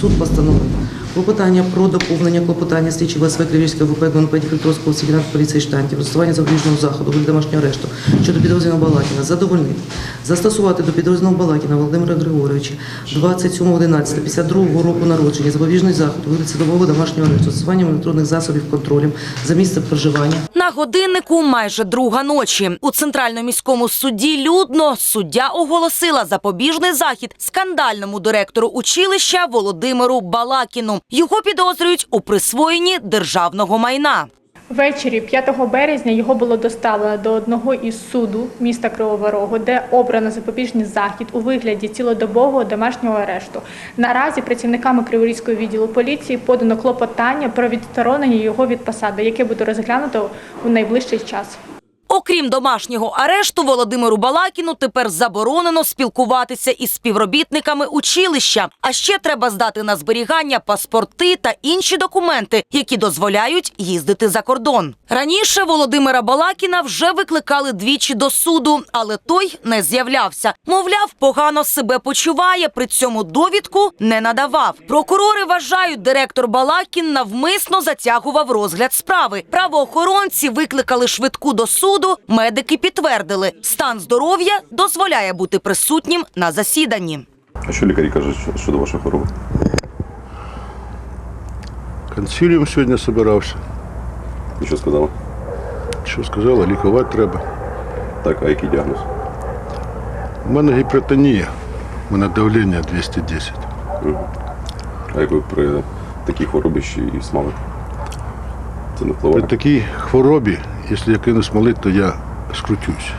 Суд постановив клопотання про доповнення клопотання слідчого Кривівського ВП ГУНП Дніпропетровського сигнат поліції штатів, застосування запобіжного заходу домашнього арешту щодо підрозділу Балакіна задовольнити, застосувати до підрозділу Балакіна Володимира Григоровича 27.11.52 року народження запобіжний заход у вигляді садового домашнього арешту, застосуванням електронних засобів контролем за місцем проживання На годиннику майже друга ночі. У центральному міському суді людно суддя оголосила запобіжний захід скандальному директору училища Володимиру Балакіну. Його підозрюють у присвоєнні державного майна. Ввечері 5 березня його було доставлено до одного із суду міста Кривого Рогу, де обрано запобіжний захід у вигляді цілодобового домашнього арешту. Наразі працівниками Криворізького відділу поліції подано клопотання про відсторонення його від посади, яке буде розглянуто у найближчий час. Окрім домашнього арешту, Володимиру Балакіну тепер заборонено спілкуватися із співробітниками училища. А ще треба здати на зберігання паспорти та інші документи, які дозволяють їздити за кордон. Раніше Володимира Балакіна вже викликали двічі до суду, але той не з'являвся. Мовляв, погано себе почуває. При цьому довідку не надавав. Прокурори вважають, директор Балакін навмисно затягував розгляд справи. Правоохоронці викликали швидку до суду. Медики підтвердили, стан здоров'я дозволяє бути присутнім на засіданні. А що лікарі кажуть щодо вашої хвороби? Консиліум сьогодні збирався. І що сказали? Що сказали, лікувати треба. Так, а який діагноз? У мене гіпертонія, у мене давлення 210. А як ви при такій хворобі ще і смали? Це не При такій хворобі, якщо я кину смолить, то я скрутюсь.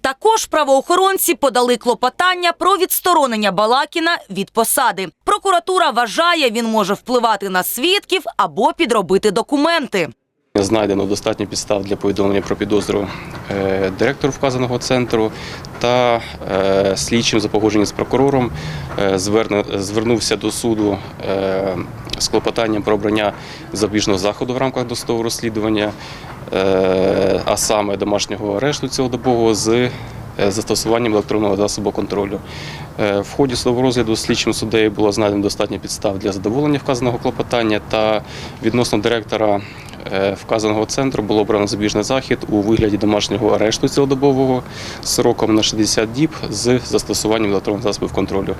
Також правоохоронці подали клопотання про відсторонення Балакіна від посади. Прокуратура вважає, він може впливати на свідків або підробити документи. Знайдено достатньо підстав для повідомлення про підозру е, директору вказаного центру та е, слідчим за погодженням з прокурором е, звернувся до суду з клопотанням про обрання запобіжного заходу в рамках досудового розслідування, е, а саме домашнього арешту цілодобового з е, застосуванням електронного засобу контролю. Е, В ході судового розгляду слідчим суддею було знайдено достатньо підстав для задоволення вказаного клопотання та відносно директора вказаного центру було обрано забіжний захід у вигляді домашнього арешту цілодобового сроком на 60 діб з застосуванням електронних засобів контролю.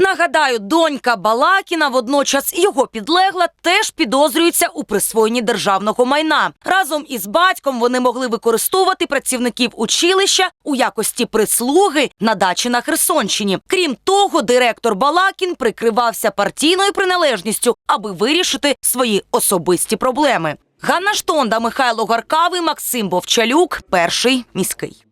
Нагадаю, донька Балакіна, водночас його підлегла, теж підозрюється у присвоєнні державного майна. Разом із батьком вони могли використовувати працівників училища у якості прислуги на дачі на Херсонщині. Крім того, директор Балакін прикривався партійною приналежністю, аби вирішити свої особисті проблеми. Ганна Штонда, Михайло Гаркавий, Максим Вовчалюк, перший міський.